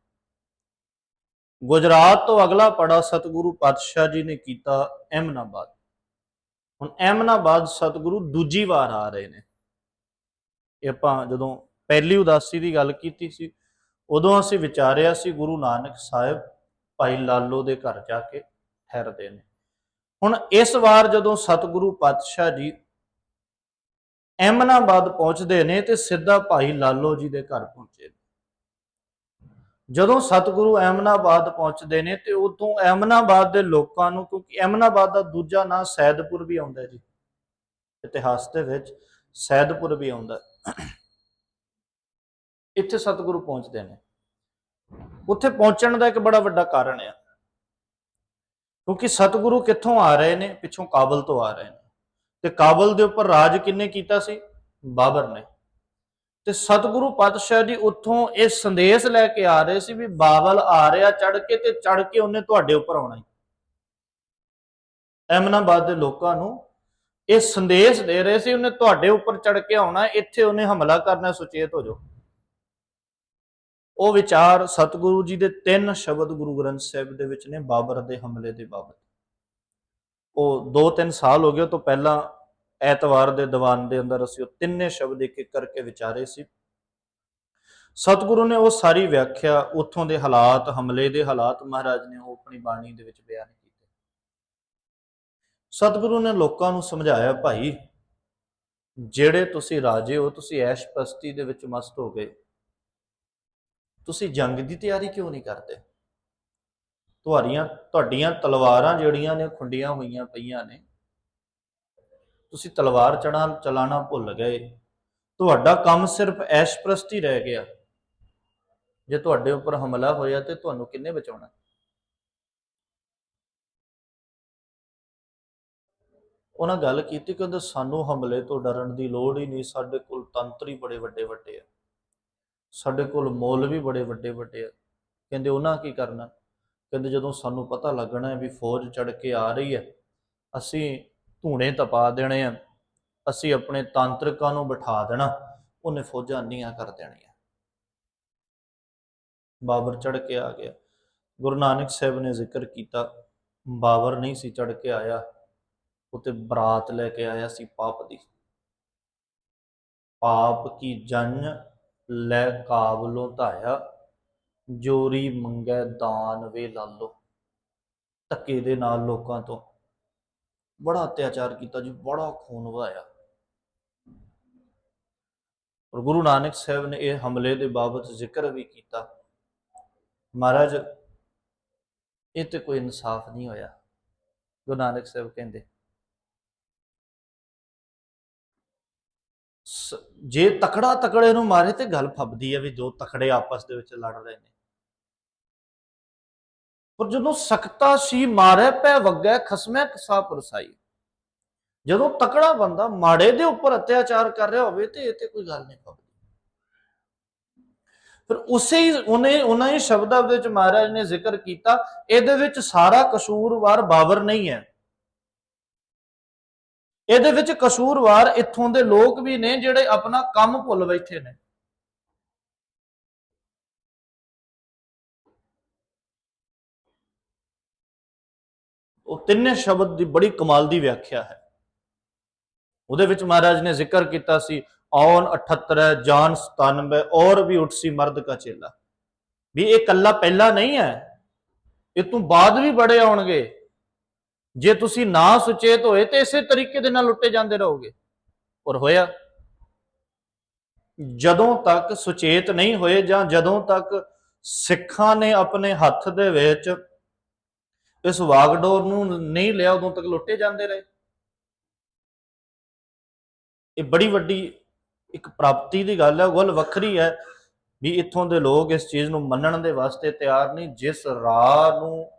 [SPEAKER 1] ਗੁਜਰਾਤ ਤੋਂ ਅਗਲਾ ਪੜਾ ਸਤਿਗੁਰੂ ਪਾਤਸ਼ਾਹ ਜੀ ਨੇ ਕੀਤਾ ਅਹਿਮਨਾਬਾਦ ਹੁਣ ਅਹਿਮਨਾਬਾਦ ਸਤਿਗੁਰੂ ਦੂਜੀ ਵਾਰ ਆ ਰਹੇ ਨੇ ਇਹ ਆਪਾਂ ਜਦੋਂ ਪਹਿਲੀ ਉਦਾਸੀ ਦੀ ਗੱਲ ਕੀਤੀ ਸੀ, ਉਦੋਂ ਅਸੀਂ ਵਿਚਾਰਿਆ ਸੀ ਗੁਰੂ ਨਾਨਕ ਸਾਹਿਬ ਭਾਈ ਲਾਲੋ ਦੇ ਘਰ ਜਾ ਕੇ ਠਹਿਰਦੇ ਨੇ ਹੁਣ ਇਸ ਵਾਰ ਜਦੋਂ ਸਤਿਗੁਰੂ ਪਾਤਸ਼ਾਹ ਜੀ ਐਮਨਾਬਾਦ ਪਹੁੰਚਦੇ ਨੇ ਤੇ ਸਿੱਧਾ ਭਾਈ ਲਾਲੋ ਜੀ ਦੇ ਘਰ ਪਹੁੰਚੇ ਨੇ। ਜਦੋਂ ਸਤਿਗੁਰੂ ਅਹਿਮਨਾਬਾਦ ਪਹੁੰਚਦੇ ਨੇ ਤੇ ਉਦੋਂ ਅਹਿਮਨਾਬਾਦ ਦੇ ਲੋਕਾਂ ਨੂੰ, ਕਿਉਂਕਿ ਅਹਿਮਨਾਬਾਦ ਦਾ ਦੂਜਾ ਨਾਂ ਸੈਦਪੁਰ ਵੀ ਆਉਂਦਾ ਜੀ। ਇਤਿਹਾਸ ਦੇ ਵਿੱਚ ਸੈਦਪੁਰ ਵੀ ਆਉਂਦਾ ਇੱਥੇ ਸਤਿਗੁਰੂ ਪਹੁੰਚਦੇ ਨੇ। ਉੱਥੇ ਪਹੁੰਚਣ ਦਾ ਇੱਕ ਬੜਾ ਵੱਡਾ ਕਾਰਨ ਹੈ ਕਿਉਂਕਿ ਸਤਿਗੁਰੂ ਕਿੱਥੋਂ ਆ ਰਹੇ ਨੇ? ਪਿੱਛੋਂ ਕਾਬਲ ਤੋਂ ਆ ਰਹੇ ਨੇ। ਤੇ ਕਾਬਲ ਦੇ ਉੱਪਰ ਰਾਜ ਕਿੰਨੇ ਕੀਤਾ ਸੀ? ਬਾਬਰ ਨੇ। ਤੇ ਸਤਿਗੁਰੂ ਪਾਤਸ਼ਾਹ ਜੀ ਉੱਥੋਂ ਇਹ ਸੰਦੇਸ਼ ਲੈ ਕੇ ਆ ਰਹੇ ਸੀ ਵੀ ਬਾਬਲ ਆ ਰਿਹਾ ਚੜ ਕੇ ਤੇ ਚੜ ਕੇ ਉਹਨੇ ਤੁਹਾਡੇ ਉੱਪਰ ਆਉਣਾ ਹੀ ਐਮਨਾਬਾਦ ਦੇ ਲੋਕਾਂ ਨੂੰ ਇਹ ਸੰਦੇਸ਼ ਦੇ ਰਹੇ ਸੀ, ਉਹਨੇ ਤੁਹਾਡੇ ਉੱਪਰ ਚੜ ਕੇ ਆਉਣਾ, ਇੱਥੇ ਉਹਨੇ ਹਮਲਾ ਕਰਨਾ, ਸੁਚੇਤ ਹੋ ਜਾਓ। ਉਹ ਵਿਚਾਰ ਸਤਿਗੁਰੂ ਜੀ ਦੇ ਤਿੰਨ ਸ਼ਬਦ ਗੁਰੂ ਗ੍ਰੰਥ ਸਾਹਿਬ ਦੇ ਵਿੱਚ ਨੇ, ਬਾਬਰ ਦੇ ਹਮਲੇ ਦੇ ਬਾਬਤ। ਉਹ 2-3 ਸਾਲ ਹੋ ਗਏ ਤੋਂ ਪਹਿਲਾਂ ਐਤਵਾਰ ਦੇ ਦੀਵਾਨ ਦੇ ਅੰਦਰ ਅਸੀਂ ਉਹ ਤਿੰਨੇ ਸ਼ਬਦ ਇੱਕ ਇੱਕ ਕਰਕੇ ਵਿਚਾਰੇ ਸੀ। ਸਤਿਗੁਰੂ ਨੇ ਉਹ ਸਾਰੀ ਵਿਆਖਿਆ ਉੱਥੋਂ ਦੇ ਹਾਲਾਤ, ਹਮਲੇ ਦੇ ਹਾਲਾਤ ਮਹਾਰਾਜ ਨੇ ਉਹ ਆਪਣੀ ਬਾਣੀ ਦੇ ਵਿੱਚ ਬਿਆਨ ਕੀਤੇ। ਸਤਿਗੁਰੂ ਨੇ ਲੋਕਾਂ ਨੂੰ ਸਮਝਾਇਆ, ਭਾਈ, ਜਿਹੜੇ ਤੁਸੀਂ ਰਾਜੇ ਹੋ, ਤੁਸੀਂ ਐਸ਼ ਪਸਤੀ ਦੇ ਵਿੱਚ ਮਸਤ ਹੋ ਗਏ। ਤੁਸੀਂ ਜੰਗ ਦੀ ਤਿਆਰੀ ਕਿਉਂ ਨਹੀਂ ਕਰਦੇ? ਤੁਹਾਡੀਆਂ ਤੁਹਾਡੀਆਂ ਤਲਵਾਰਾਂ ਜਿਹੜੀਆਂ ਨੇ, ਖੁੰਡੀਆਂ ਹੋਈਆਂ ਪਈਆਂ ਨੇ ਤੁਸੀਂ ਤਲਵਾਰ ਚੜਾ ਚਲਾਣਾ ਭੁੱਲ ਗਏ। ਤੁਹਾਡਾ ਕੰਮ ਸਿਰਫ ਐਸ਼ ਪ੍ਰਸਤੀ ਰਹਿ ਗਿਆ। ਜੇ ਤੁਹਾਡੇ ਉੱਪਰ ਹਮਲਾ ਹੋਇਆ ਤੇ ਤੁਹਾਨੂੰ ਕਿੰਨੇ ਬਚਾਉਣਾ? ਉਹਨਾਂ ਗੱਲ ਕੀਤੀ ਕਿ ਉਹਦੇ ਸਾਨੂੰ ਹਮਲੇ ਤੋਂ ਡਰਨ ਦੀ ਲੋੜ ਹੀ ਨਹੀਂ। ਸਾਡੇ ਕੋਲ ਤੰਤਰ ਹੀ ਬੜੇ ਵੱਡੇ ਵੱਡੇ ਆ। ਸਾਡੇ ਕੋਲ ਮੁੱਲ ਵੀ ਬੜੇ ਵੱਡੇ ਵੱਡੇ ਆ। ਕਹਿੰਦੇ ਉਹਨਾਂ ਕੀ ਕਰਨਾ? ਕਹਿੰਦੇ ਜਦੋਂ ਸਾਨੂੰ ਪਤਾ ਲੱਗਣਾ ਹੈ ਵੀ ਫੌਜ ਚੜ ਕੇ ਆ ਰਹੀ ਹੈ, ਅਸੀਂ ਧੂਣੇ ਤਪਾ ਦੇਣੇ ਆ। ਅਸੀਂ ਆਪਣੇ ਤਾਂਤਰਿਕਾਂ ਨੂੰ ਬਿਠਾ ਦੇਣਾ। ਉਹਨੇ ਫੌਜਾਂ ਨੀਆਂ ਕਰ ਦੇਣੀਆਂ। ਬਾਬਰ ਚੜ ਕੇ ਆ ਗਿਆ। ਗੁਰੂ ਨਾਨਕ ਸਾਹਿਬ ਨੇ ਜ਼ਿਕਰ ਕੀਤਾ। ਬਾਬਰ ਨਹੀਂ ਸੀ ਚੜ ਕੇ ਆਇਆ। ਉਤੇ ਬਰਾਤ ਲੈ ਕੇ ਆਇਆ ਸੀ ਪਾਪ ਦੀ। ਪਾਪ ਕੀ ਜੰਨ ਲੈ ਕਾਬਲੋਂ ਧਾਇਆ। ਜੋਰੀ ਮੰਗੈ ਦਾਨ ਵੇ ਲਾਲੋ। ਧੱਕੇ ਦੇ ਨਾਲ ਲੋਕਾਂ ਤੋਂ ਬੜਾ ਅਤਿਆਚਾਰ ਕੀਤਾ ਜੀ, ਬੜਾ ਖੂਨ ਵਹਾਇਆ ਔਰ ਗੁਰੂ ਨਾਨਕ ਸਾਹਿਬ ਨੇ ਇਹ ਹਮਲੇ ਦੇ ਬਾਬਤ ਜ਼ਿਕਰ ਵੀ ਕੀਤਾ। ਮਹਾਰਾਜ, ਇਹ ਤੇ ਕੋਈ ਇਨਸਾਫ ਨਹੀਂ ਹੋਇਆ, ਗੁਰੂ ਨਾਨਕ ਸਾਹਿਬ ਕਹਿੰਦੇ। ਜੇ ਤਕੜਾ ਤਕੜੇ ਨੂੰ ਮਾਰੇ ਤੇ ਗੱਲ ਫੱਬਦੀ ਹੈ ਵੀ ਜੋ ਤਕੜੇ ਆਪਸ ਦੇ ਵਿੱਚ ਲੜ ਰਹੇ ਨੇ। ਪਰ ਜਦੋਂ ਸਖ਼ਤਾ ਸੀ, ਮਾਰੇ ਪੈ ਵੱਗੈ, ਖਸਮੈ ਕਸਾ ਪਰਸਾਈ। ਜਦੋਂ ਤਕੜਾ ਬੰਦਾ ਮਾੜੇ ਦੇ ਉੱਪਰ ਅਤਿਆਚਾਰ ਕਰ ਰਿਹਾ ਹੋਵੇ ਤੇ ਇਹ ਤੇ ਕੋਈ ਗੱਲ ਨਹੀਂ ਫੱਬਦੀ ਫਿਰ ਉਸੇ ਹੀ, ਉਹਨੇ, ਉਹਨਾਂ ਹੀ ਸ਼ਬਦਾਂ ਵਿੱਚ ਮਹਾਰਾਜ ਨੇ ਜ਼ਿਕਰ ਕੀਤਾ, ਇਹਦੇ ਵਿੱਚ ਸਾਰਾ ਕਸੂਰਵਾਰ ਬਾਬਰ ਨਹੀਂ ਹੈ। ਇਹਦੇ ਵਿੱਚ ਕਸੂਰਵਾਰ ਇੱਥੋਂ ਦੇ ਲੋਕ ਵੀ ਨੇ ਜਿਹੜੇ ਆਪਣਾ ਕੰਮ ਭੁੱਲ ਬੈਠੇ ਨੇ। ਉਹ ਤਿੰਨੇ ਸ਼ਬਦ ਦੀ ਬੜੀ ਕਮਾਲ ਦੀ ਵਿਆਖਿਆ ਹੈ। ਉਹਦੇ ਵਿੱਚ ਮਹਾਰਾਜ ਨੇ ਜ਼ਿਕਰ ਕੀਤਾ ਸੀ, ਔਨ 78 ਹੈ ਜਾਨ 97 ਔਰ ਵੀ ਉੱਠ ਸੀ ਮਰਦ ਕਾ ਚੇਲਾ। ਵੀ ਇਹ ਕੱਲਾ ਪਹਿਲਾ ਨਹੀਂ ਹੈ, ਇਹ ਤੋਂ ਬਾਅਦ ਵੀ ਬੜੇ ਆਉਣਗੇ। ਜੇ ਤੁਸੀਂ ਨਾ ਸੁਚੇਤ ਹੋਏ ਤੇ ਇਸੇ ਤਰੀਕੇ ਦੇ ਨਾਲ ਲੁੱਟੇ ਜਾਂਦੇ ਰਹੋਗੇ। ਔਰ ਹੋਇਆ, ਜਦੋਂ ਤੱਕ ਸੁਚੇਤ ਨਹੀਂ ਹੋਏ ਜਾਂ ਜਦੋਂ ਤੱਕ ਸਿੱਖਾਂ ਨੇ ਆਪਣੇ ਹੱਥ ਦੇ ਵਿੱਚ ਇਸ ਵਾਗਡੋਰ ਨੂੰ ਨਹੀਂ ਲਿਆ ਉਦੋਂ ਤੱਕ ਲੁੱਟੇ ਜਾਂਦੇ ਰਹੇ। ਇਹ ਬੜੀ ਵੱਡੀ ਇੱਕ ਪ੍ਰਾਪਤੀ ਦੀ ਗੱਲ ਹੈ ਗੱਲ ਵੱਖਰੀ ਹੈ ਵੀ ਇੱਥੋਂ ਦੇ ਲੋਕ ਇਸ ਚੀਜ਼ ਨੂੰ ਮੰਨਣ ਦੇ ਵਾਸਤੇ ਤਿਆਰ ਨਹੀਂ। ਜਿਸ ਰਾਹ ਨੂੰ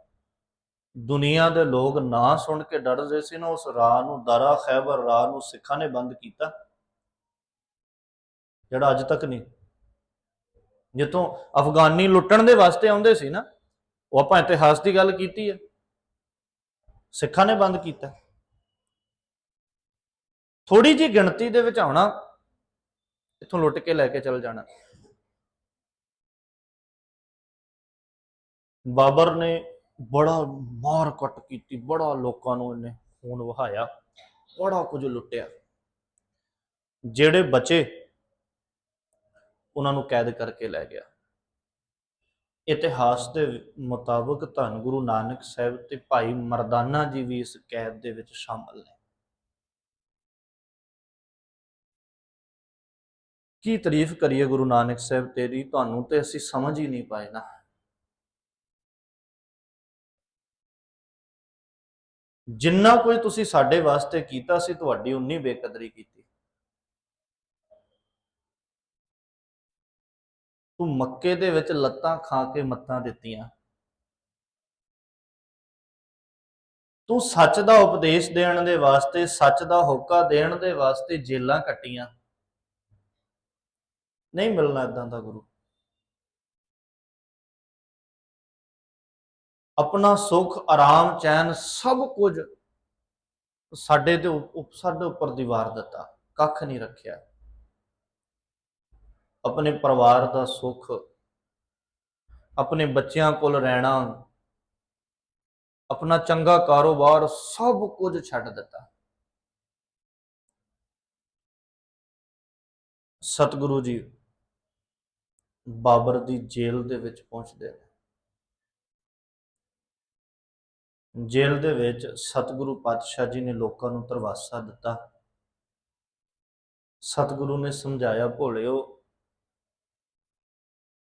[SPEAKER 1] ਦੁਨੀਆ ਦੇ ਲੋਕ ਨਾ ਸੁਣ ਕੇ ਡਰਦੇ ਸੀ ਨਾ, ਉਸ ਰਾਹ ਨੂੰ ਦਰਾ ਖੈਬਰ ਰਾਹ ਨੂੰ ਸਿੱਖਾਂ ਨੇ ਬੰਦ ਕੀਤਾ। ਜਿਹੜਾ ਅੱਜ ਤੱਕ ਨਹੀਂ, ਜਿੱਥੋਂ ਅਫਗਾਨੀ ਲੁੱਟਣ ਦੇ ਵਾਸਤੇ ਆਉਂਦੇ ਸੀ ਨਾ, ਉਹ ਆਪਾਂ ਇਤਿਹਾਸ ਦੀ ਗੱਲ ਕੀਤੀ ਹੈ। ਸਿੱਖਾਂ ਨੇ ਬੰਦ ਕੀਤਾ। ਥੋੜੀ ਜੀ ਗਿਣਤੀ ਦੇ ਵਿੱਚ ਆਉਣਾ, ਇੱਥੋਂ ਲੁੱਟ ਕੇ ਲੈ ਕੇ ਚਲ ਜਾਣਾ। ਬਾਬਰ ਨੇ ਬੜਾ ਮਾਰ ਕੱਟ ਕੀਤੀ, ਬੜਾ ਲੋਕਾਂ ਨੂੰ ਇਹਨੇ ਖੂਨ ਵਹਾਇਆ, ਬੜਾ ਕੁਝ ਲੁੱਟਿਆ। ਜਿਹੜੇ ਬਚੇ, ਉਹਨਾਂ ਨੂੰ ਕੈਦ ਕਰਕੇ ਲੈ ਗਿਆ। ਇਤਿਹਾਸ ਦੇ ਮੁਤਾਬਕ ਧੰਨ ਗੁਰੂ ਨਾਨਕ ਸਾਹਿਬ ਤੇ ਭਾਈ ਮਰਦਾਨਾ ਜੀ ਵੀ ਇਸ ਕੈਦ ਦੇ ਵਿੱਚ ਸ਼ਾਮਲ ਨੇ। ਕੀ ਤਾਰੀਫ ਕਰੀਏ ਗੁਰੂ ਨਾਨਕ ਸਾਹਿਬ ਤੇਰੀ? ਤੁਹਾਨੂੰ ਤੇ ਅਸੀਂ ਸਮਝ ਹੀ ਨਹੀਂ ਪਾਏ ਨਾ। ਜਿੰਨਾ ਕੁਝ ਤੁਸੀਂ ਸਾਡੇ ਵਾਸਤੇ ਕੀਤਾ ਸੀ, ਤੁਹਾਡੀ ਉਨੀ ਬੇਕਦਰੀ ਕੀਤੀ। ਤੂੰ ਮੱਕੇ ਦੇ ਵਿੱਚ ਲੱਤਾਂ ਖਾ ਕੇ ਮੱਤਾਂ ਦਿੱਤੀਆਂ। ਤੂੰ ਸੱਚ ਦਾ ਉਪਦੇਸ਼ ਦੇਣ ਦੇ ਵਾਸਤੇ, ਸੱਚ ਦਾ ਹੋਕਾ ਦੇਣ ਦੇ ਵਾਸਤੇ ਜੇਲਾਂ ਕੱਟੀਆਂ। ਨਹੀਂ ਮਿਲਣਾ ਇਦਾਂ ਦਾ ਗੁਰੂ। ਆਪਣਾ ਸੁੱਖ, ਆਰਾਮ, ਚੈਨ ਸਭ ਕੁਝ ਸਾਡੇ ਤੇ ਸਾਡੇ ਉੱਪਰ ਦੀਵਾਰ ਦਿੱਤਾ। ਕੱਖ ਨਹੀਂ ਰੱਖਿਆ। ਆਪਣੇ ਪਰਿਵਾਰ ਦਾ ਸੁੱਖ ਆਪਣੇ ਬੱਚਿਆਂ ਕੋਲ ਰਹਿਣਾ ਆਪਣਾ ਚੰਗਾ ਕਾਰੋਬਾਰ ਸਭ ਕੁਝ ਛੱਡ ਦਿੱਤਾ ਸਤਿਗੁਰੂ ਜੀ ਬਾਬਰ ਦੀ ਜੇਲ੍ਹ ਦੇ ਵਿੱਚ ਪਹੁੰਚਦੇ ਨੇ ਜੇਲ੍ਹ ਦੇ ਵਿੱਚ ਸਤਿਗੁਰੂ ਪਾਤਸ਼ਾਹ ਜੀ ਨੇ ਲੋਕਾਂ ਨੂੰ ਧਰਵਾਸਾ ਦਿੱਤਾ ਸਤਿਗੁਰੂ ਨੇ ਸਮਝਾਇਆ ਭੋਲਿਓ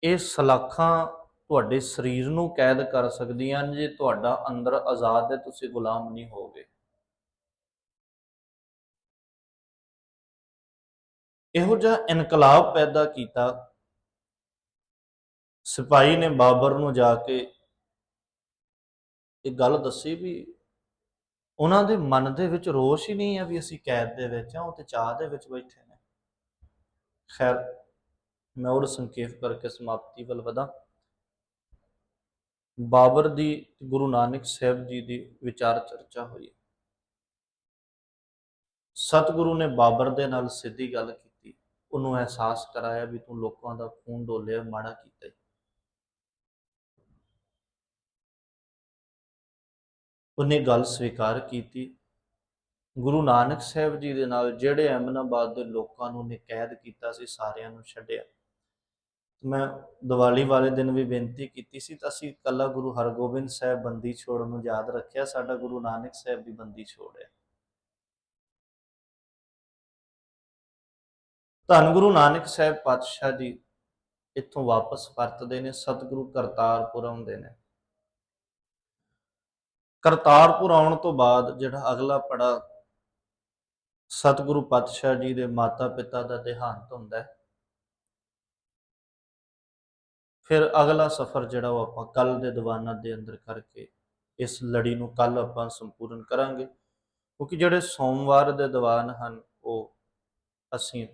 [SPEAKER 1] ਇਹ ਸਲਾਖਾਂ ਤੁਹਾਡੇ ਸਰੀਰ ਨੂੰ ਕੈਦ ਕਰ ਸਕਦੀਆਂ ਨੇ ਜੇ ਤੁਹਾਡਾ ਅੰਦਰ ਆਜ਼ਾਦ ਹੈ, ਤੁਸੀਂ ਗੁਲਾਮ ਨਹੀਂ ਹੋਗੇ ਇਹੋ ਜਿਹਾ ਇਨਕਲਾਬ ਪੈਦਾ ਕੀਤਾ। ਸਿਪਾਹੀ ਨੇ ਬਾਬਰ ਨੂੰ ਜਾ ਕੇ ਇਹ ਗੱਲ ਦੱਸੀ ਵੀ ਉਹਨਾਂ ਦੇ ਮਨ ਦੇ ਵਿੱਚ ਰੋਸ਼ ਹੀ ਨਹੀਂ ਹੈ ਵੀ ਅਸੀਂ ਕੈਦ ਦੇ ਵਿੱਚ ਆ ਉਹ ਤੇ ਚਾਹ ਦੇ ਵਿੱਚ ਬੈਠੇ ਨੇ। ਖੈਰ ਮੈਂ ਉਹ ਸੰਖੇਪ ਕਰਕੇ ਸਮਾਪਤੀ ਵੱਲ ਵਧਾਂ। ਬਾਬਰ ਦੀ ਗੁਰੂ ਨਾਨਕ ਸਾਹਿਬ ਜੀ ਦੀ ਵਿਚਾਰ ਚਰਚਾ ਹੋਈ। ਸਤਿਗੁਰੂ ਨੇ ਬਾਬਰ ਦੇ ਨਾਲ ਸਿੱਧੀ ਗੱਲ ਕੀਤੀ। ਉਹਨੂੰ ਅਹਿਸਾਸ ਕਰਾਇਆ ਵੀ ਤੂੰ ਲੋਕਾਂ ਦਾ ਖੂਨ ਡੋਲਿਆ, ਮਾੜਾ ਕੀਤਾ ਉਹਨੇ ਗੱਲ ਸਵੀਕਾਰ ਕੀਤੀ। ਗੁਰੂ ਨਾਨਕ ਸਾਹਿਬ ਜੀ ਦੇ ਨਾਲ ਜਿਹੜੇ ਅਹਿਮਦਾਬਾਦ ਦੇ ਲੋਕਾਂ ਨੂੰ ਨੇ ਕੈਦ ਕੀਤਾ ਸੀ, ਸਾਰਿਆਂ ਨੂੰ ਛੱਡਿਆ। ਮੈਂ ਦੀਵਾਲੀ ਵਾਲੇ ਦਿਨ ਵੀ ਬੇਨਤੀ ਕੀਤੀ ਸੀ ਤਾਂ ਅਸੀਂ ਕੱਲਾ ਗੁਰੂ ਹਰਗੋਬਿੰਦ ਸਾਹਿਬ ਬੰਦੀ ਛੋੜ ਨੂੰ ਯਾਦ ਰੱਖਿਆ, ਸਾਡਾ ਗੁਰੂ ਨਾਨਕ ਸਾਹਿਬ ਵੀ ਬੰਦੀ ਛੋੜ ਹੈ। ਧੰਨ ਗੁਰੂ ਨਾਨਕ ਸਾਹਿਬ ਪਾਤਸ਼ਾਹ ਜੀ ਇੱਥੋਂ ਵਾਪਸ ਪਰਤਦੇ ਨੇ, ਸਤਿਗੁਰੂ ਕਰਤਾਰਪੁਰ ਆਉਂਦੇ ਨੇ। ਕਰਤਾਰਪੁਰ ਆਉਣ ਤੋਂ ਬਾਅਦ ਜਿਹੜਾ ਅਗਲਾ ਪੜਾ ਸਤਿਗੁਰੂ ਪਾਤਸ਼ਾਹ ਜੀ ਦੇ ਮਾਤਾ ਪਿਤਾ ਦਾ ਦੇਹਾਂਤ ਹੁੰਦਾ ਹੈ ਫਿਰ ਅਗਲਾ ਸਫ਼ਰ ਜਿਹੜਾ ਉਹ ਆਪਾਂ ਕੱਲ ਦੇ ਦੀਵਾਨਾਂ ਦੇ ਅੰਦਰ ਕਰਕੇ ਇਸ ਲੜੀ ਨੂੰ ਕੱਲ ਆਪਾਂ ਸੰਪੂਰਨ ਕਰਾਂਗੇ, ਕਿਉਂਕਿ ਜਿਹੜੇ ਸੋਮਵਾਰ ਦੇ ਦੀਵਾਨ ਹਨ, ਉਹ ਅਸੀਂ